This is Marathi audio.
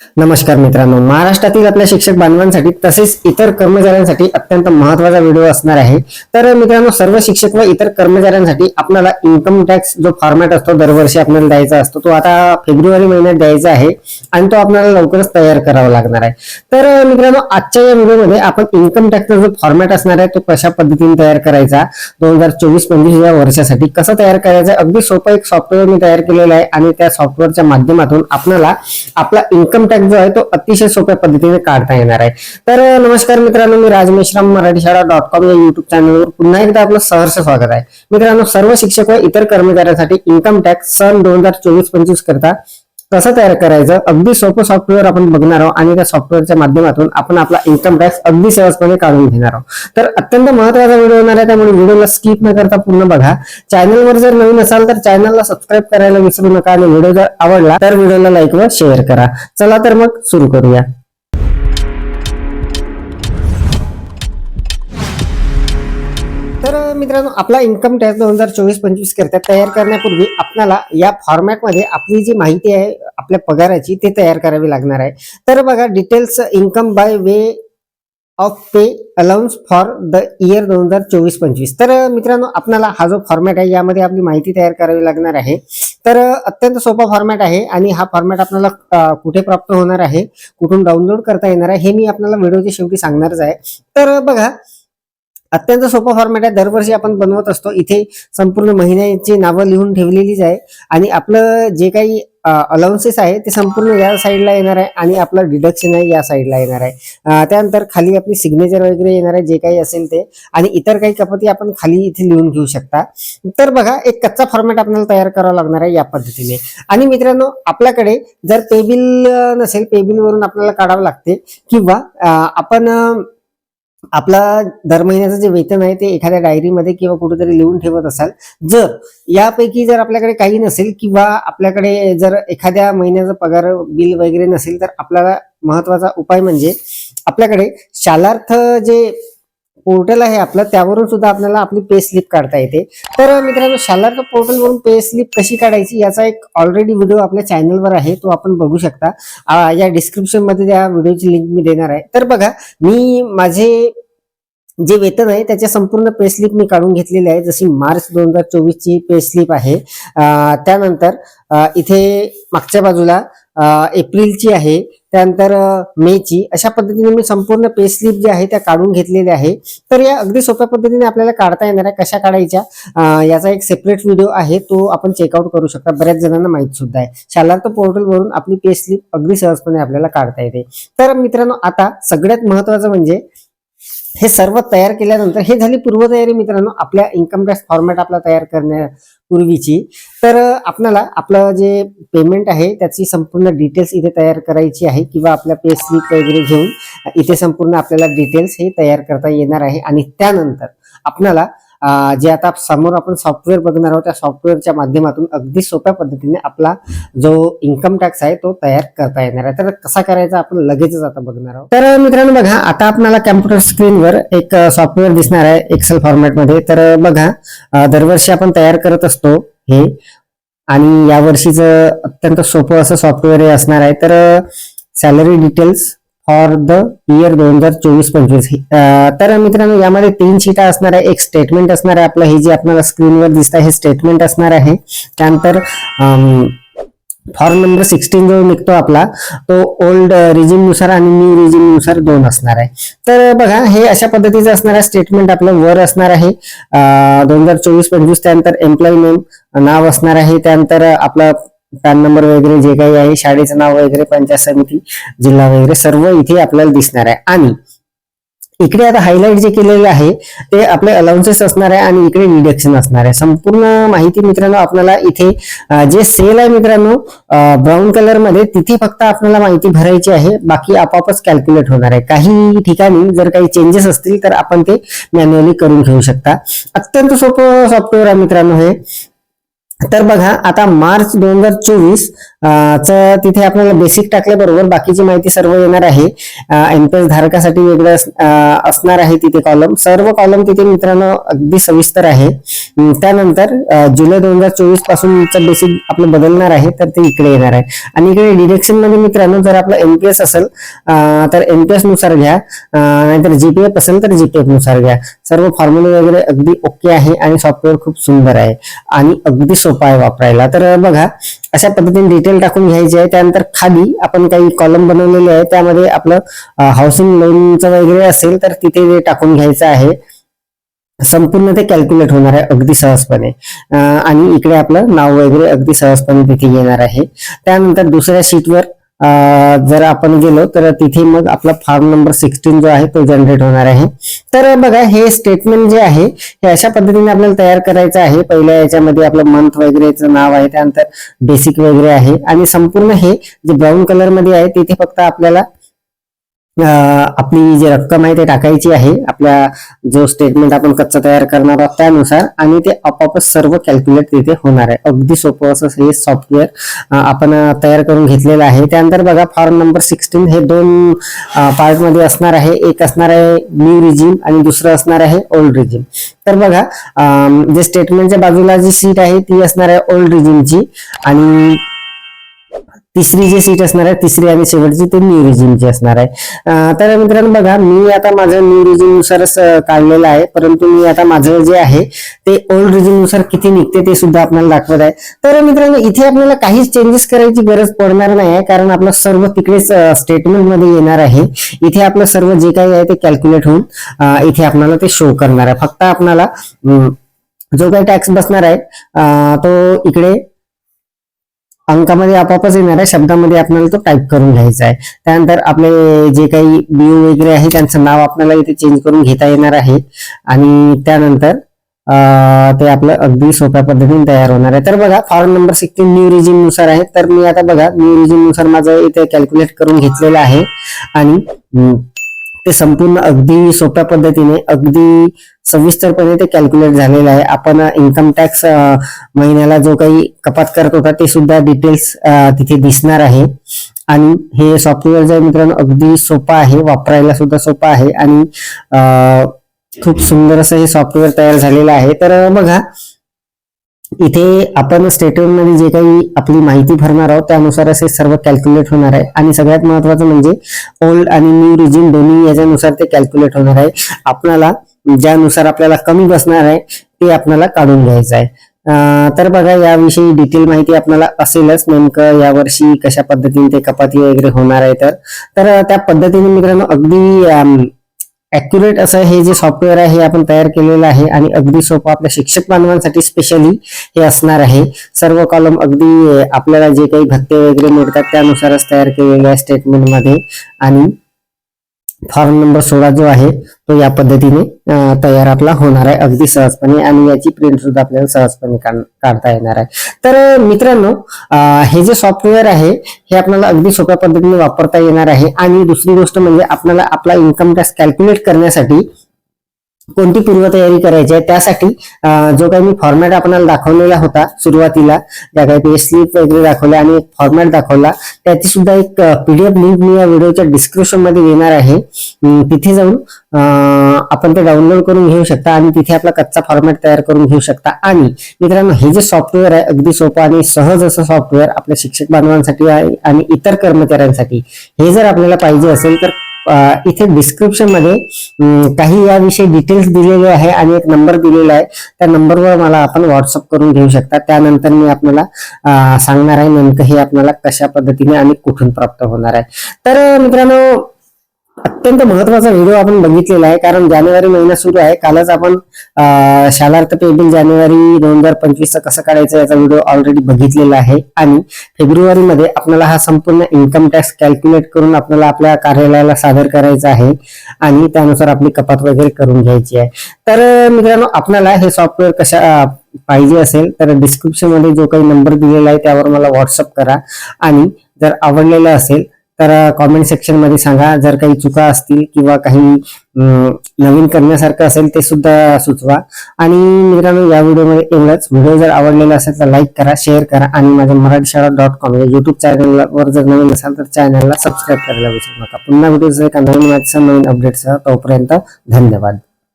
नमस्कार मित्रांनो. महाराष्ट्रातील आपल्या शिक्षक बांधवांसाठी तसेच इतर कर्मचाऱ्यांसाठी अत्यंत महत्त्वाचा व्हिडिओ असणार आहे. तर मित्रांनो सर्व शिक्षक व इतर कर्मचाऱ्यांसाठी आपल्याला इन्कम टॅक्स जो फॉर्मॅट असतो दरवर्षी आपल्याला द्यायचा असतो तो आता फेब्रुवारी महिन्यात द्यायचा आहे आणि तो आपल्याला लवकरच तयार करावा लागणार आहे. तर मित्रांनो आजच्या या व्हिडिओमध्ये आपण इन्कम टॅक्सचा जो फॉर्मॅट असणार आहे तो कशा पद्धतीने तयार करायचा दोन हजार चोवीस पंचवीस या वर्षासाठी कसा तयार करायचा अगदी सोपं एक सॉफ्टवेअर मी तयार केलेलं आहे आणि त्या सॉफ्टवेअरच्या माध्यमातून आपल्याला आपला इन्कम टॅक्स जो आहे तो अतिशय सोप्या पद्धतीने काढता येणार आहे. तर नमस्कार मित्रांनो मी राज मेश्राम मराठी शाळा डॉट कॉम या युट्यूब चॅनलवर पुन्हा एकदा आपलं सहर्ष स्वागत आहे. मित्रांनो सर्व शिक्षक व इतर कर्मचाऱ्यांसाठी इन्कम टॅक्स सन दोन हजार चोवीस पंचवीस करता कसं तयार करायचं अगदी सोपं सॉफ्टवेअर आपण बघणार आहोत आणि त्या सॉफ्टवेअरच्या माध्यमातून आपण आपला इन्कम टॅक्स अगदी सहजपणे काढून घेणार आहोत. तर अत्यंत महत्त्वाचा व्हिडिओ होणार आहे त्यामुळे व्हिडिओला स्किप न करता पूर्ण बघा. चॅनलवर जर नवीन असाल तर चॅनलला सबस्क्राईब करायला विसरू नका आणि व्हिडिओ जर आवडला तर व्हिडिओला लाईक व शेअर करा. चला तर मग सुरू करूया. तर मित्रांनो आपला इन्कम टॅक्स दोन हजार चोवीस पंचवीस करता तयार करण्यापूर्वी आपल्याला या फॉर्मॅटमध्ये आपली जी माहिती आहे आपल्या पगाराची ते तयार करावी लागणार आहे. तर बघा details income by way of pay allowance for the year दोन हजार चोवीस पंचवीस तर मित्रांनो आपल्याला हा जो फॉर्मॅट आहे यामध्ये आपली माहिती तयार करावी लागणार आहे. तर अत्यंत सोपा फॉर्मॅट आहे आणि हा फॉर्मॅट आपल्याला कुठे प्राप्त होणार आहे कुठून डाउनलोड करता येणार आहे हे मी आपल्याला व्हिडिओच्या शेवटी सांगणारच आहे. तर बघा अत्यंत सोपा फॉर्मॅट आहे. दरवर्षी आपण बनवत असतो. इथे संपूर्ण महिन्याची नावं लिहून ठेवलेलीच आहे. आणि आपलं जे काही अलाउन्सेस आहे ते संपूर्ण या साईडला येणार आहे आणि आपलं डिडक्शन आहे या साईडला येणार आहे. त्यानंतर खाली आपली सिग्नेचर वगैरे येणार आहे जे काही असेल ते. आणि इतर काही कपाती आपण खाली इथे लिहून घेऊ शकता. तर बघा एक कच्चा फॉर्मॅट आपल्याला तयार करावा लागणार आहे या पद्धतीने. आणि मित्रांनो आपल्याकडे जर पेबिल नसेल पेबिल वरून आपल्याला काढावं लागते. किंवा आपण आपला दर महिन्याचं जे वेतन आहे ते एखाद्या डायरीमध्ये किंवा कुठेतरी लिहून ठेवत असाल. जर यापैकी जर आपल्याकडे काही नसेल किंवा आपल्याकडे जर एखाद्या महिन्याचा पगार बिल वगैरे नसेल तर आपल्याला महत्त्वाचा उपाय म्हणजे आपल्याकडे शालार्थ जे पोर्टल आहे आपलं त्यावरून सुद्धा आपल्याला आपली पे स्लिप काढता येते. तर मित्रांनो शालार्थ पोर्टलवरून पे स्लिप कशी काढायची याचा एक ऑलरेडी व्हिडिओ आपल्या चॅनलवर आहे तो आपण बघू शकता. या डिस्क्रिप्शनमध्ये त्या व्हिडिओची लिंक मी देणार आहे. तर बघा मी माझे जे वेतन आहे त्याच्या संपूर्ण पे स्लिप मी काढून घेतलेली आहे. जशी मार्च दोन हजार चोवीस ची पे स्लिप आहे त्यानंतर इथे मागच्या बाजूला एप्रिलची आहे. त्यानंतर मेची. अशा पद्धतीने मी संपूर्ण पे स्लिप जे आहे त्या काढून घेतलेल्या आहे. तर या अगदी सोप्या पद्धतीने आपल्याला काढता येणार आहे. कशा काढायच्या? याचा एक सेपरेट व्हिडिओ आहे. तो आपण चेकआउट करू शकता. बऱ्याच जणांना माहीत सुद्धा आहे. शालार्थ पोर्टलवरून आपली पे स्लिप अगदी सहजपणे आपल्याला काढता येते. तर मित्रांनो आता सगळ्यात महत्वाचं म्हणजे हे सर्व तयार केल्यानंतर हे झाली पूर्वतयारी मित्रांनो आपल्या इन्कम टॅक्स फॉर्मॅट आपला तयार करण्यापूर्वीची तर आपल्याला आपलं जे पेमेंट आहे त्याची संपूर्ण डिटेल्स इथे तयार करायची आहे किंवा आपल्या पे स्लिप वगैरे घेऊन इथे संपूर्ण आपल्याला डिटेल्स हे तयार करता येणार आहे. आणि त्यानंतर आपल्याला जे आता समोर आपण सॉफ्टवेअर बघणार आहोत त्या सॉफ्टवेअरच्या माध्यमातून अगदी सोप्या पद्धतीने आपला जो इन्कम टॅक्स आहे तो तयार करता येणार आहे. तर कसा करायचा आपण लगेचच आता बघणार आहोत. तर मित्रांनो बघा आता आपल्याला कॅम्प्युटर स्क्रीनवर एक सॉफ्टवेअर दिसणार आहे एक्सेल फॉर्मॅटमध्ये तर बघा दरवर्षी आपण तयार करत असतो हे. आणि यावर्षीचं अत्यंत सोपं असं सॉफ्टवेअर हे असणार आहे. तर salary details for the year दोन हजार चोवीस पंचवीस. तर मित्रांनो यामध्ये तीन शीटा असणार आहे. एक स्टेटमेंट असणार आहे. आपलं हे जे आपल्याला स्क्रीनवर दिसत आहे हे स्टेटमेंट असणार आहे. त्यानंतर फॉर्म नंबर सिक्स्टीन जो निघतो आपला तो ओल्ड रिजिमनुसार आणि न्यू रिजिमनुसार दोन असणार आहे. तर बघा हे अशा पद्धतीचं असणार आहे. स्टेटमेंट आपलं वर असणार आहे. दोन हजार चोवीस पंचवीस त्यानंतर एम्प्लॉई नेम नाव असणार आहे. त्यानंतर आपलं पॅन नंबर वगैरे जे काही आहे शाळेचं नाव वगैरे पंचायत समिती जिल्हा वगैरे सर्व इथे आपल्याला दिसणार आहे. आणि इकडे आता हायलाइट जे केलेले आहे ते आपले अलाउन्सेस असणार आहे आणि इकडे डिडक्शन असणार आहे. संपूर्ण माहिती मित्रांनो आपल्याला इथे जे सेल आहे मित्रांनो ब्राऊन कलरमध्ये तिथे फक्त आपल्याला माहिती भरायची आहे. बाकी आपोआपच कॅल्क्युलेट होणार आहे. काही ठिकाणी जर काही चेंजेस असतील तर आपण ते मॅन्युअली करून घेऊ शकता. अत्यंत सोपं सॉफ्टवेअर आहे मित्रांनो हे. तर बघा आता मार्च दोन हजार चोवीस च तिथे आपल्याला बेसिक टाकल्याबरोबर बाकीची माहिती सर्व येणार आहे. एनपीएस धारकासाठी वेगळं असणार आहे तिथे कॉलम सर्व कॉलम तिथे मित्रांनो अगदी सविस्तर आहे. त्यानंतर जुलै दोन हजार चोवीस पासूनचं बेसिक आपलं बदलणार आहे तर ते इकडे येणार आहे. आणि इकडे डिरेक्शनमध्ये मित्रांनो जर आपलं एनपीएस असेल तर एनपीएसनुसार घ्या. नाहीतर जीपीएफ असेल तर जीपीएफनुसार घ्या. सर्व फॉर्म्युले वगैरे अगदी ओके आहे आणि सॉफ्टवेअर खूप सुंदर आहे. आणि अगदी सोपा आहे वापरायला. तर बघा अशा पद्धतीने डिटेल टाकून घ्यायची आहे. त्यानंतर खाली आपण काही कॉलम बनवलेले आहे त्यामध्ये आपलं हाऊसिंग लोनचं वगैरे असेल तर तिथे ते टाकून घ्यायचं आहे संपूर्ण ते कॅल्क्युलेट होणार आहे अगदी सहजपणे. आणि इकडे आपलं नाव वगैरे अगदी सहजपणे तिथे येणार आहे. त्यानंतर दुसऱ्या शीटवर जर आपण गेलो तर तिथे मग आपला फॉर्म नंबर सिक्स्टीन जो आहे तो जनरेट होणार आहे. तर बघा हे स्टेटमेंट जे आहे हे अशा पद्धतीने आपल्याला तयार करायचं आहे. पहिल्या याच्यामध्ये आपलं मंथ वगैरेचं नाव आहे त्यानंतर बेसिक वगैरे आहे. आणि संपूर्ण हे जे ब्राऊन कलरमध्ये आहे तिथे फक्त आपल्याला आपली जी रक्कम आहे ते टाकायची आहे. आपल्या जो स्टेटमेंट आपण कच्चा तयार करणार आहोत त्यानुसार आणि ते आपोआपच सर्व कॅल्क्युलेट तिथे होणार आहे. अगदी सोपं असं हे सॉफ्टवेअर आपण तयार करून घेतलेलं आहे. त्यानंतर बघा फॉर्म नंबर सिक्स्टीन हे दोन पार्टमध्ये असणार आहे. एक असणार आहे न्यू रिजिम आणि दुसरं असणार आहे ओल्ड रिजिम तर बघा जे स्टेटमेंटच्या बाजूला जी सीट आहे ती असणार आहे ओल्ड रिजिमची आणि तिसरी जी सीट असणार आहे तिसरी आणि शेवटची ते न्यू रिजिमची असणार आहे. तर मित्रांनो बघा मी आता माझं न्यू रिजिम नुसारच काढलेलं आहे परंतु मी आता माझं जे आहे ते ओल्ड रिजिमनुसार किती निघते ते सुद्धा आपल्याला दाखवत आहे. तर मित्रांनो इथे आपल्याला काहीच चेंजेस करायची गरज पडणार नाही आहे कारण आपलं सर्व तिकडेच स्टेटमेंटमध्ये येणार आहे. इथे आपलं सर्व जे काही आहे ते कॅल्क्युलेट होऊन इथे आपल्याला ते शो करणार आहे. फक्त आपल्याला जो काही टॅक्स बसणार आहे तो इकडे अंकामध्ये आपोआपच येणार आहे. शब्दामध्ये आपल्याला तो टाईप करून घ्यायचा आहे. त्यानंतर आपले जे काही बिओ वगैरे आहे त्यांचं नाव आपल्याला इथे चेंज करून घेता येणार आहे. आणि त्यानंतर ते आपलं अगदी सोप्या पद्धतीने तयार होणार आहे. तर बघा फॉर्म नंबर सिक्स्टीन न्यू रिजिमनुसार आहे. तर मी आता बघा न्यू रिजिमनुसार माझं इथे कॅल्क्युलेट करून घेतलेलं आहे. आणि ते संपूर्ण अगदी सोप्या पद्धतीने अगदी सविस्तरपणे ते कॅल्क्युलेट झालेलं आहे. आपण इन्कम टॅक्स महिन्याला जो काही कपात करत होता ते सुद्धा डिटेल्स तिथे दिसणार आहे. आणि हे सॉफ्टवेअर जे मित्रांनो अगदी सोपं आहे वापरायला सुद्धा सोपं आहे. आणि खूप सुंदर असं हे सॉफ्टवेअर तयार झालेलं आहे. तर बघा इथे आपण स्टेटमेंटमध्ये जे काही आपली माहिती भरणार आहोत त्यानुसार असे सर्व कॅल्क्युलेट होणार आहे. आणि सगळ्यात महत्वाचं म्हणजे ओल्ड आणि न्यू रिजिन दोन्ही याच्यानुसार ते कॅल्क्युलेट होणार आहे. आपल्याला ज्यानुसार आपल्याला कमी बसणार आहे ते आपल्याला काढून घ्यायचं आहे. तर बघा याविषयी डिटेल माहिती आपल्याला असेलच. नेमकं यावर्षी कशा पद्धतीने ते कपाती वगैरे होणार आहे तर. तर त्या पद्धतीने मित्रांनो अगदी अॅक्युरेट असं हे जे सॉफ्टवेअर आहे हे आपण तयार केलेलं आहे आणि अगदी सोपं आपल्या शिक्षक बांधवांसाठी स्पेशली हे असणार आहे. सर्व कॉलम अगदी आपल्याला जे काही भत्ते वगैरे मिळतात त्यानुसारच तयार केलेले आहे स्टेटमेंटमध्ये आणि फॉर्म नंबर सोळा जो आहे तो या पद्धतीने तयार आपला होणार आहे. अगदी सहजपणे आणि याची प्रिंट सुद्धा आपल्याला सहजपणे काढता येणार आहे. तर मित्रांनो हे जे सॉफ्टवेअर आहे हे आपल्याला अगदी सोप्या पद्धतीने वापरता येणार आहे. आणि दुसरी गोष्ट म्हणजे आपल्याला आपला इन्कम टॅक्स कॅल्क्युलेट करण्यासाठी कोणती पूर्वतयारी करायची आहे त्यासाठी जो काही मी फॉर्मॅट आपल्याला दाखवलेला होता सुरुवातीला ज्या काही पे स्लिप वगैरे दाखवल्या आणि एक फॉर्मॅट दाखवला त्याची सुद्धा एक पीडीएफ लिंक मी या व्हिडिओच्या डिस्क्रिप्शनमध्ये देणार आहे. तिथे जाऊन आपण ते डाउनलोड करून घेऊ शकता आणि तिथे आपला कच्चा फॉर्मॅट तयार करून घेऊ शकता. आणि मित्रांनो हे जे सॉफ्टवेअर आहे अगदी सोपं आणि सहज असं सॉफ्टवेअर आपल्या शिक्षक बांधवांसाठी आहे आणि इतर कर्मचाऱ्यांसाठी हे जर आपल्याला पाहिजे असेल तर इथे डिस्क्रिप्शनमध्ये काही याविषयी डिटेल्स दिलेले आहे आणि एक नंबर दिलेला आहे. त्या नंबरवर मला आपण व्हॉट्सअप करून घेऊ शकता. त्यानंतर मी आपल्याला सांगणार आहे नेमकं हे आपल्याला कशा पद्धतीने आणि कुठून प्राप्त होणार आहे. तर मित्रांनो अत्यंत महत्त्वाचा व्हिडिओ आपण बघितलेला आहे कारण जानेवारी महिना सुरू आहे. कालच आपण शालार्थ पेबिल जानेवारी दोन हजार पंचवीसचा कसं काढायचं याचा व्हिडिओ ऑलरेडी बघितलेला आहे. आणि फेब्रुवारीमध्ये आपल्याला हा संपूर्ण इन्कम टॅक्स कॅल्क्युलेट करून आपल्याला आपल्या कार्यालयाला सादर करायचा आहे आणि त्यानुसार आपली कपात वगैरे करून घ्यायची आहे. तर मित्रांनो आपल्याला हे सॉफ्टवेअर कशा पाहिजे असेल तर डिस्क्रिप्शनमध्ये जो काही नंबर दिलेला आहे त्यावर मला व्हॉट्सअप करा. आणि जर आवडलेलं असेल तर कॉमेंट सेक्शनमध्ये सांगा. जर काही चुका असतील किंवा काही नवीन करण्यासारखं असेल ते सुद्धा सुचवा. आणि मित्रांनो या व्हिडिओमध्ये एवढंच. व्हिडिओ जर आवडलेला असेल तर लाईक करा शेअर करा आणि माझ्या मराठी शाळा डॉट कॉम या युट्यूब चॅनलवर जर नवीन असाल तर चॅनलला सबस्क्राईब करायला विसरू नका. पुन्हा व्हिडिओ एका नवीन नवीन अपडेटसह तोपर्यंत धन्यवाद.